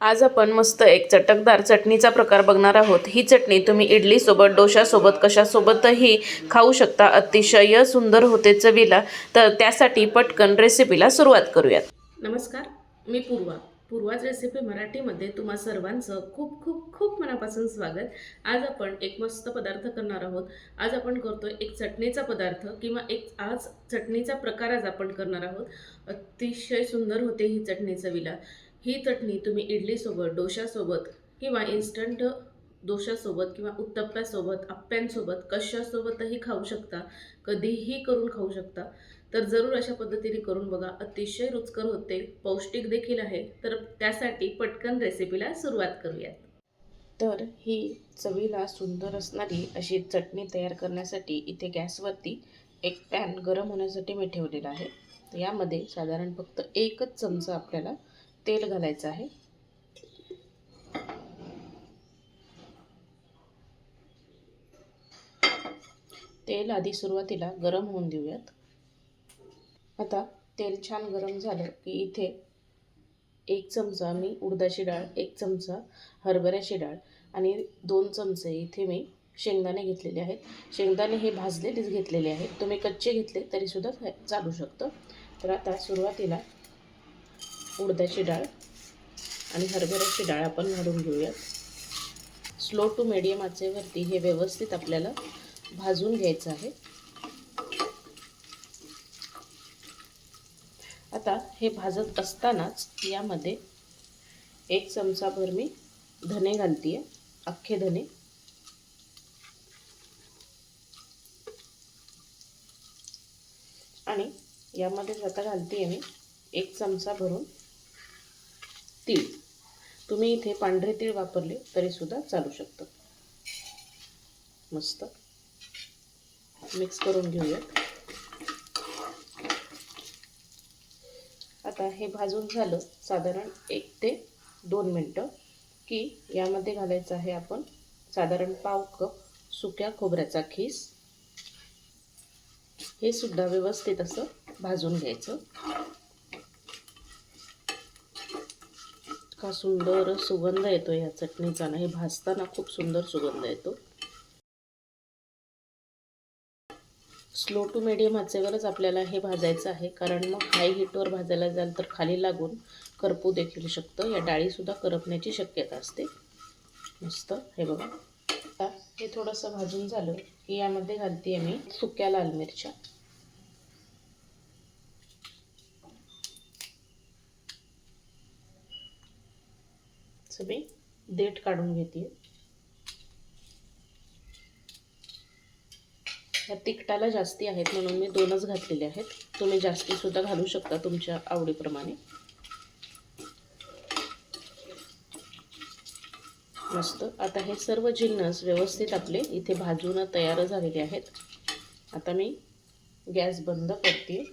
आज आपण मस्त एक चटकदार चटणीचा प्रकार बघणार आहोत. ही चटणी तुम्ही इडलीसोबत डोशासोबत कशासोबतही खाऊ शकता. अतिशय सुंदर होते चवीला. तर त्यासाठी पटकन रेसिपीला सुरुवात करूयात. नमस्कार मी पूर्वा. पूर्वाज रेसिपी मराठीमध्ये तुम्हा सर्वांचं खूप खूप खूप मनापासून स्वागत. आज आपण एक मस्त पदार्थ करणार आहोत. आज आपण करतो एक चटणीचा पदार्थ किंवा एक आज चटणीचा प्रकार आज आपण करणार आहोत. अतिशय सुंदर होते ही चटणी चवीला. ही चटणी तुम्ही इडलीसोबत डोशासोबत किंवा इन्स्टंट डोशासोबत किंवा उत्तप्प्यासोबत आप्प्यांसोबत कशासोबतही खाऊ शकता. कधीही करून खाऊ शकता. तर जरूर अशा पद्धतीने करून बघा. अतिशय रुचकर होते. पौष्टिक देखील आहे. तर त्यासाठी पटकन रेसिपीला सुरुवात करूयात. तर ही चवीला सुंदर असणारी अशी चटणी तयार करण्यासाठी इथे गॅसवरती एक पॅन गरम होण्यासाठी मी ठेवलेला आहे. तर यामध्ये साधारण फक्त एकच चमचा आपल्याला तेल घालायचं आहे. तेल आधी सुरुवातीला गरम होऊन देऊयात. आता तेल छान गरम झालं की इथे एक चमचा मी उडदाची डाळ एक चमचा हरभऱ्याची डाळ आणि दोन चमचे इथे मी शेंगदाणे घेतलेले आहेत. शेंगदाणे हे भाजलेलेच घेतलेले आहेत. तुम्ही कच्चे घेतले तरीसुद्धा चालू शकतं. तर आता सुरुवातीला उडदाची डाळ आणि हरभऱ्याची डाळ आपण घालून घेऊयात. स्लो टू मिडियम आचेवरती हे व्यवस्थित आपल्याला भाजून घ्यायचं आहे. आता हे भाजत असतानाच यामध्ये एक चमचाभर मी धने घालते आहे अख्खे धने. आणि यामध्ये आता घालते मी एक चमचा भरून तीळ. तुम्ही इथे पांढरे तीळ वापरले तरीसुद्धा चालू शकतं. मस्त. मिक्स करून घेऊयात आता हे भाजून झालं साधारण एक ते दोन मिनटं की यामध्ये घालायचं आहे आपण साधारण पाव कप सुक्या खोबऱ्याचा खीस. हे सुद्धा व्यवस्थित असं भाजून घ्यायचं. का सुंदर सुगंध येतो ह्या चटणीचा ना. हे भाजताना खूप सुंदर सुगंध येतो. स्लो टू मिडियम आचेवरच आपल्याला हे भाजायचं आहे. कारण मग हाय हीटवर भाजायला जाल तर खाली लागून करपू देखील शकतं. या डाळीसुद्धा करपण्याची शक्यता असते. मस्त. हे बघा. आता हे थोडंसं भाजून झालं की यामध्ये घालते मी सुक्या लाल मिरच्या. मी देठ काढून घेते. ह्या तिखटाला जास्ती आहेत म्हणून मी दोनच घातलेले आहेत. तुम्ही जास्तीसुद्धा घालू शकता तुमच्या आवडीप्रमाणे. मस्त. आता हे सर्व जिन्नस व्यवस्थित आपले इथे भाजून तयार झालेले आहेत. आता मी गॅस बंद करते.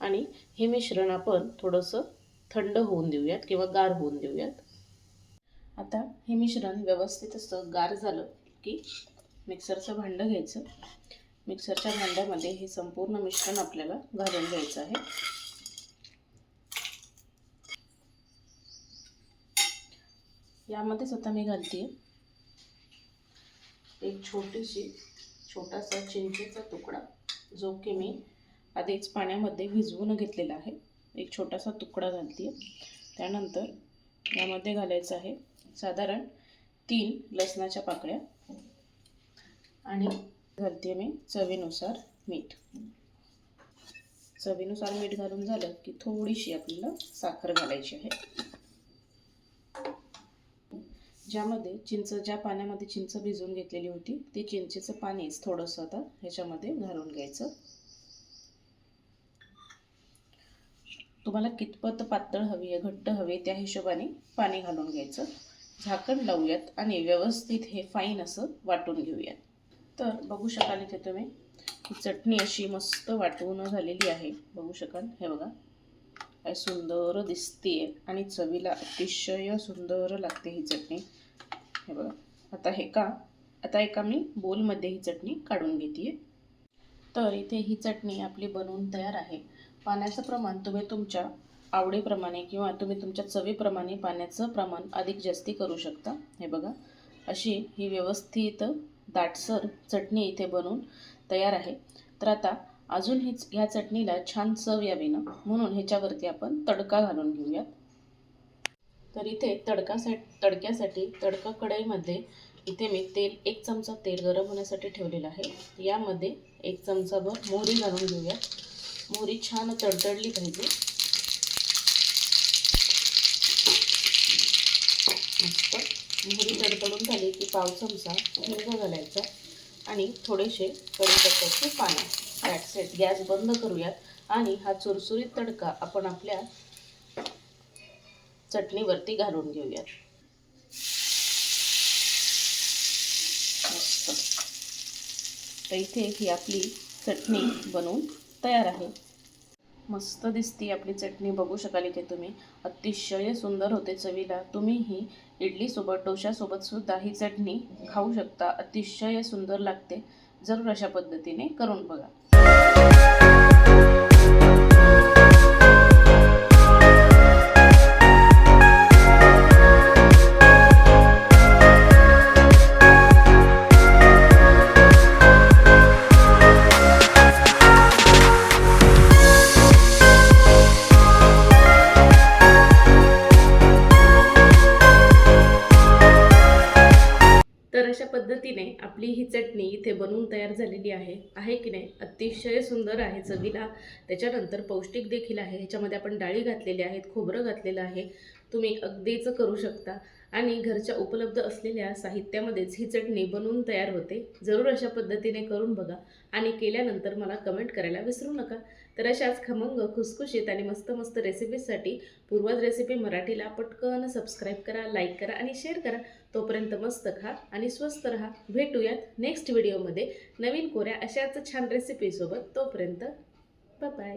आणि हे मिश्रण आपण थोडंसं थंड होऊन देऊयात किंवा गार होऊन देऊयात. आता हे मिश्रण व्यवस्थित असं गार झालं की मिक्सरचं भांडं घ्यायचं. मिक्सरच्या भांड्यामध्ये हे संपूर्ण मिश्रण आपल्याला घालून घ्यायचं आहे. यामध्येच आता मी घालते एक छोटीशी छोटासा चिंचेचा तुकडा जो की मी आधीच पाण्यामध्ये भिजवून घेतलेला आहे. एक छोटासा तुकडा घालते त्यानंतर यामध्ये घालायचं आहे साधारण तीन लसणाच्या पाकळ्या. आणि घालते मी चवीनुसार मीठ. चवीनुसार मीठ घालून झालं की थोडीशी आपल्याला साखर घालायची आहे. ज्यामध्ये चिंच ज्या पाण्यामध्ये चिंच भिजवून घेतलेली होती ते चिंचेचं पाणीच थोडंसं आता ह्याच्यामध्ये घालून घ्यायचं. तुम्हाला कितपत पातळ हवी आहे घट्ट हवे त्या हिशोबाने पाणी घालून घ्यायचं. झाकण लावूयात आणि व्यवस्थित हे फाईन असं वाटून घेऊयात. तर बघू शकाल इथे तुम्ही ही चटणी अशी मस्त वाटवून झालेली आहे. बघू शकाल हे बघा. काय सुंदर दिसते आणि चवीला अतिशय सुंदर लागते ही चटणी. हे बघा. आता हे का? आता एका मी बोलमध्ये ही चटणी काढून घेते तर इथे ही चटणी आपली बनवून तयार आहे. पाण्याचं प्रमाण तुम्ही तुमच्या आवडीप्रमाणे किंवा तुम्ही तुमच्या चवीप्रमाणे पाण्याचं प्रमाण अधिक जास्ती करू शकता. हे बघा. अशी ही व्यवस्थित दाटसर चटणी इथे बनवून तयार आहे. तर आता अजून हीच ह्या चटणीला छान चव यावी ना? म्हणून ह्याच्यावरती आपण तडका घालून घेऊयात. तर इथे तडकासा तडक्यासाठी तडका कढईमध्ये इथे मी तेल एक चमचा तेल गरम होण्यासाठी ठेवलेलं आहे. यामध्ये एक चमचाभर मोहरी घालून घेऊयात. मोहरी छान तडतडली पाहिजे. मस्त. मोहरी तडतडून झाली की पाव चमचा हिंग घालायचा आणि थोडेसे कढीपत्त्याचे पानं. दॅट्स इट गॅस बंद करूयात आणि हा चुरचुरीत तडका आपण आपल्या चटणीवरती घालून घेऊयात. मस्त. तर इथे ही आपली चटणी बनवून तयार आहे. मस्त दिसती आपली चटणी बघू शकाल इथे तुम्ही. अतिशय सुंदर होते चवीला. तुम्ही ही इडलीसोबत डोशासोबत सुद्धा ही चटणी खाऊ शकता. अतिशय सुंदर लागते. जरूर अशा पद्धतीने करून बघा. पद्धतीने आपली ही चटणी इथे बनवून तयार झालेली आहे. आहे की नाही? अतिशय सुंदर आहे चवीला. त्याच्यानंतर पौष्टिक देखील आहे. ह्याच्यामध्ये आपण डाळी घातलेली आहेत खोबरं घातलेलं आहे. तुम्ही अगदीच करू शकता. आणि घरच्या उपलब्ध असलेल्या साहित्यामध्येच ही चटणी बनवून तयार होते. जरूर अशा पद्धतीने करून बघा. आणि केल्यानंतर मला कमेंट करायला विसरू नका. तर अशाच खमंग खुसखुशीत आणि मस्त मस्त रेसिपीजसाठी पूर्वज रेसिपी मराठीला पटकन सबस्क्राईब करा लाईक करा आणि शेअर करा. तोपर्यंत मस्त खा आणि स्वस्त राहा. भेटूयात नेक्स्ट व्हिडिओमध्ये नवीन कोऱ्या अशाच छान रेसिपीसोबत तोपर्यंत बाय